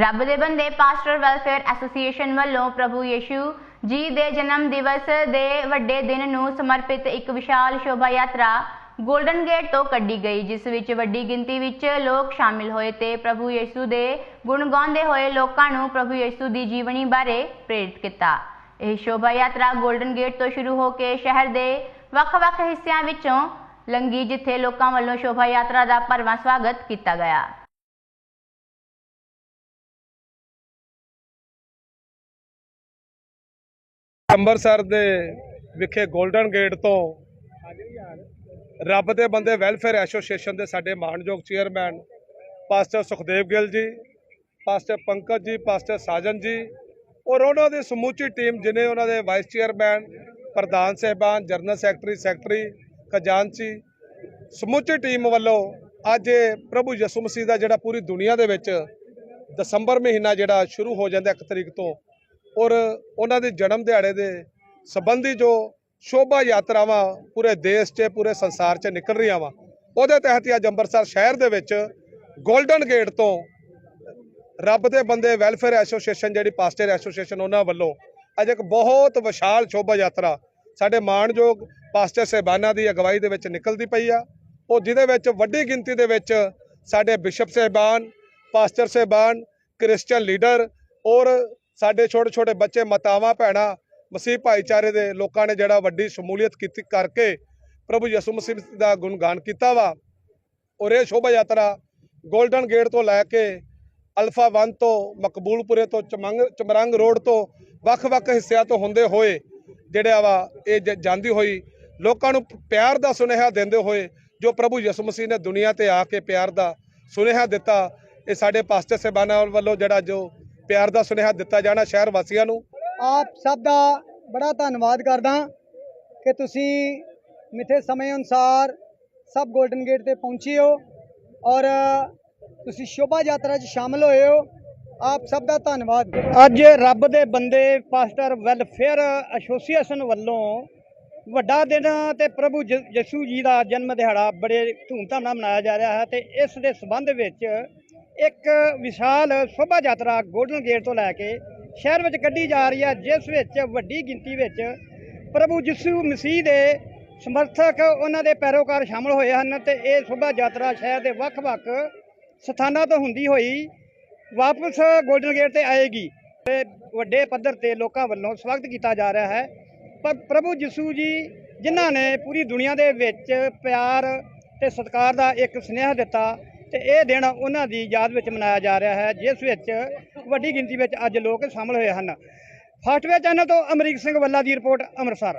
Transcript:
ਰੱਬ ਦੇ ਬੰਦੇ ਪਾਸਟਰ ਵੈਲਫੇਅਰ ਐਸੋਸੀਏਸ਼ਨ ਵੱਲੋਂ ਪ੍ਰਭੂ ਯੇਸ਼ੂ ਜੀ ਦੇ ਜਨਮ ਦਿਵਸ ਦੇ ਵੱਡੇ ਦਿਨ ਨੂੰ ਸਮਰਪਿਤ ਇੱਕ ਵਿਸ਼ਾਲ ਸ਼ੋਭਾ ਯਾਤਰਾ ਗੋਲਡਨ ਗੇਟ ਤੋਂ ਕੱਢੀ ਗਈ, ਜਿਸ ਵਿੱਚ ਵੱਡੀ ਗਿਣਤੀ ਵਿੱਚ ਲੋਕ ਸ਼ਾਮਿਲ ਹੋਏ ਤੇ ਪ੍ਰਭੂ ਯੇਸ਼ੂ ਦੇ ਗੁਣ ਗਾਉਂਦੇ ਹੋਏ ਲੋਕਾਂ ਨੂੰ ਪ੍ਰਭੂ ਯੇਸ਼ੂ ਦੀ ਜੀਵਨੀ ਬਾਰੇ ਪ੍ਰੇਰਿਤ ਕੀਤਾ। ਇਹ ਸ਼ੋਭਾ ਯਾਤਰਾ ਗੋਲਡਨ ਗੇਟ ਤੋਂ ਸ਼ੁਰੂ ਹੋ ਕੇ ਸ਼ਹਿਰ ਦੇ ਵੱਖ-ਵੱਖ ਹਿੱਸਿਆਂ ਵਿੱਚੋਂ ਲੰਗੀ ਜਿੱਥੇ ਲੋਕਾਂ ਵੱਲੋਂ ਸ਼ੋਭਾ ਯਾਤਰਾ ਦਾ ਭਰਵਾਂ ਸਵਾਗਤ ਕੀਤਾ ਗਿਆ। ਅੰਮ੍ਰਿਤਸਰ ਦੇ ਵਿਖੇ 골ਡਨ ਗੇਟ ਤੋਂ ਰੱਬ ਦੇ ਬੰਦੇ ਵੈਲਫੇਅਰ ਐਸੋਸੀਏਸ਼ਨ ਦੇ ਸਾਡੇ ਮਾਣਯੋਗ chairman pastor Sukhdev Gill ji pastor Pankaj ਜੀ ਪਾਸਟਰ ਸਾਜਨ ਜੀ ਔਰ ਉਹਨਾਂ ਦੀ ਸਮੂਚੀ ਟੀਮ ਜਿਨੇ ਉਹਨਾਂ ਦੇ ਵਾਈਸ ਚੇਅਰਮੈਨ ਪ੍ਰਧਾਨ ਸਹਿਬਾਨ ਜਨਰਲ ਸੈਕਟਰੀ ਸੈਕਟਰੀ ਖਜ਼ਾਨਚੀ ਸਮੁੱਚੀ ਟੀਮ ਵੱਲੋਂ ਅੱਜ ਪ੍ਰਭੂ ਯਿਸੂ ਮਸੀਹ ਦਾ ਜਿਹੜਾ ਪੂਰੀ ਦੁਨੀਆ ਦੇ ਵਿੱਚ ਦਸੰਬਰ ਮਹੀਨਾ ਜਿਹੜਾ ਸ਼ੁਰੂ ਹੋ ਜਾਂਦਾ ਇੱਕ ਤਰੀਕ ਤੋਂ ਔਰ ਉਹਨਾਂ ਦੇ ਜਨਮ ਦਿਹਾੜੇ ਦੇ ਸੰਬੰਧੀ ਜੋ ਸ਼ੋਭਾ ਯਾਤਰਾਵਾਂ ਪੂਰੇ ਦੇਸ਼ 'ਚ, ਪੂਰੇ ਸੰਸਾਰ 'ਚ ਨਿਕਲ ਰਹੀਆਂ ਵਾ, ਉਹਦੇ ਤਹਿਤ ਹੀ ਅੱਜ ਅੰਮ੍ਰਿਤਸਰ ਸ਼ਹਿਰ ਦੇ ਵਿੱਚ 골ਡਨ ਗੇਟ ਤੋਂ ਰੱਬ ਦੇ ਬੰਦੇ ਵੈਲਫੇਅਰ ਐਸੋਸੀਏਸ਼ਨ, ਜਿਹੜੀ ਪਾਸਟਰ ਐਸੋਸੀਏਸ਼ਨ ਉਹਨਾਂ ਵੱਲੋਂ ਅੱਜ ਇੱਕ ਬਹੁਤ ਵਿਸ਼ਾਲ ਸ਼ੋਭਾ ਯਾਤਰਾ ਸਾਡੇ ਮਾਣਯੋਗ ਪਾਸਟਰ ਸਹਿਬਾਨਾਂ ਦੀ ਅਗਵਾਈ ਦੇ ਵਿੱਚ ਨਿਕਲਦੀ ਪਈ ਆ। ਉਹ ਜਿਹਦੇ ਵਿੱਚ ਵੱਡੀ ਗਿਣਤੀ ਦੇ ਵਿੱਚ ਸਾਡੇ ਬਿਸ਼ਪ ਸਹਿਬਾਨ, ਪਾਸਟਰ ਸਹਿਬਾਨ ਕ੍ਰਿਸਚੀਅਨ ਲੀਡਰ ਔਰ ਸਾਡੇ ਛੋਟੇ ਛੋਟੇ ਬੱਚੇ, ਮਾਤਾਵਾਂ, ਭੈਣਾਂ, ਮਸੀਹ ਭਾਈਚਾਰੇ ਦੇ ਲੋਕਾਂ ਨੇ ਜਿਹੜਾ ਵੱਡੀ ਸ਼ਮੂਲੀਅਤ ਕੀਤੀ ਕਰਕੇ ਪ੍ਰਭੂ ਯਿਸੂ ਮਸੀਹ ਦਾ ਗੁਣਗਾਨ ਕੀਤਾ ਵਾ। ਔਰ ਇਹ ਸ਼ੋਭਾ ਯਾਤਰਾ 골ਡਨ ਗੇਟ ਤੋਂ ਲੈ ਕੇ ਅਲਫਾ 1 ਤੋਂ, ਮਕਬੂਲਪੁਰੇ ਤੋਂ, ਚਮੰਗ, ਚਮਰੰਗ ਰੋਡ ਤੋਂ ਵੱਖ-ਵੱਖ ਹਿੱਸਿਆਂ ਤੋਂ ਹੁੰਦੇ ਹੋਏ ਜਿਹੜਾ ਵਾ, ਇਹ ਜ- ਜਾਂਦੀ ਹੋਈ ਲੋਕਾਂ ਨੂੰ ਪਿਆਰ ਦਾ ਸੁਨੇਹਾ ਦਿੰਦੇ ਹੋਏ ਜੋ ਪ੍ਰਭੂ ਯਿਸੂ ਮਸੀਹ ਨੇ ਦੁਨੀਆ ਤੇ ਆ ਕੇ ਪਿਆਰ ਦਾ ਸੁਨੇਹਾ ਦਿੱਤਾ, ਇਹ ਸਾਡੇ ਪਾਸਟਰ ਸਹਿਬਾਨਾਂ ਵੱਲੋਂ ਜਿਹੜਾ ਜੋ ਪਿਆਰ ਦਾ ਸੁਨੇਹਾ ਦਿੱਤਾ ਜਾਣਾ ਸ਼ਹਿਰ ਵਾਸੀਆਂ ਨੂੰ। ਆਪ ਸਭ ਦਾ ਬੜਾ ਧੰਨਵਾਦ ਕਰਦਾ ਕਿ ਤੁਸੀਂ ਮਿੱਥੇ ਸਮੇਂ ਅਨੁਸਾਰ ਸਭ ਗੋਲਡਨ ਗੇਟ ਤੇ ਪਹੁੰਚੇ ਹੋ ਔਰ ਤੁਸੀਂ ਸ਼ੋਭਾ ਯਾਤਰਾ 'ਚ ਸ਼ਾਮਲ ਹੋਏ ਹੋ। ਆਪ ਸਭ ਦਾ ਧੰਨਵਾਦ। ਅੱਜ ਰੱਬ ਦੇ ਬੰਦੇ ਪਾਸਟਰ ਵੈਲਫੇਅਰ ਐਸੋਸੀਏਸ਼ਨ ਵੱਲੋਂ ਵੱਡਾ ਦਿਨ ਤੇ ਪ੍ਰਭੂ ਜ- ਯਿਸੂ ਜੀ ਦਾ ਜਨਮ ਦਿਹਾੜਾ ਬੜੇ ਧੂਮਧਾਮ ਨਾਲ ਮਨਾਇਆ ਜਾ ਰਿਹਾ ਹੈ ਤੇ ਇਸ ਦੇ ਸੰਬੰਧ ਵਿੱਚ ਇੱਕ ਵਿਸ਼ਾਲ ਸ਼ੋਭਾ ਯਾਤਰਾ ਗੋਲਡਨ ਗੇਟ ਤੋਂ ਲੈ ਕੇ ਸ਼ਹਿਰ ਵਿੱਚ ਕੱਢੀ ਜਾ ਰਹੀ ਹੈ, ਜਿਸ ਵਿੱਚ ਵੱਡੀ ਗਿਣਤੀ ਵਿੱਚ ਪ੍ਰਭੂ ਯਿਸੂ ਮਸੀਹ ਦੇ ਸਮਰਥਕ ਉਹਨਾਂ ਦੇ ਪੈਰੋਕਾਰ ਸ਼ਾਮਲ ਹੋਏ ਹਨ ਤੇ ਇਹ ਸ਼ੋਭਾ ਯਾਤਰਾ ਸ਼ਹਿਰ ਦੇ ਵੱਖ-ਵੱਖ ਸਥਾਨਾਂ ਤੋਂ ਹੁੰਦੀ ਹੋਈ ਵਾਪਸ ਗੋਲਡਨ ਗੇਟ ਤੇ ਆਏਗੀ ਤੇ ਵੱਡੇ ਪੱਧਰ ਤੇ ਲੋਕਾਂ ਵੱਲੋਂ ਸਵਾਗਤ ਕੀਤਾ ਜਾ ਰਿਹਾ ਹੈ। ਪਰ ਪ੍ਰਭੂ ਯਿਸੂ ਜੀ, ਜਿਨ੍ਹਾਂ ਨੇ ਪੂਰੀ ਦੁਨੀਆ ਦੇ ਵਿੱਚ ਪਿਆਰ ਤੇ ਸਤਿਕਾਰ ਦਾ ਇੱਕ ਸੁਨੇਹਾ ਦਿੱਤਾ ਤੇ ਇਹ ਦਿਨ ਉਹਨਾਂ ਦੀ ਯਾਦ ਵਿੱਚ ਮਨਾਇਆ ਜਾ ਰਿਹਾ ਹੈ, ਜਿਸ ਵਿੱਚ ਵੱਡੀ ਗਿਣਤੀ ਵਿੱਚ ਅੱਜ ਲੋਕ ਸ਼ਾਮਲ ਹੋਏ ਹਨ। ਫਾਸਟਵੇ ਚੈਨਲ ਤੋਂ ਅਮਰੀਕ ਸਿੰਘ ਵੱਲਾ ਦੀ ਰਿਪੋਰਟ, ਅੰਮ੍ਰਿਤਸਰ।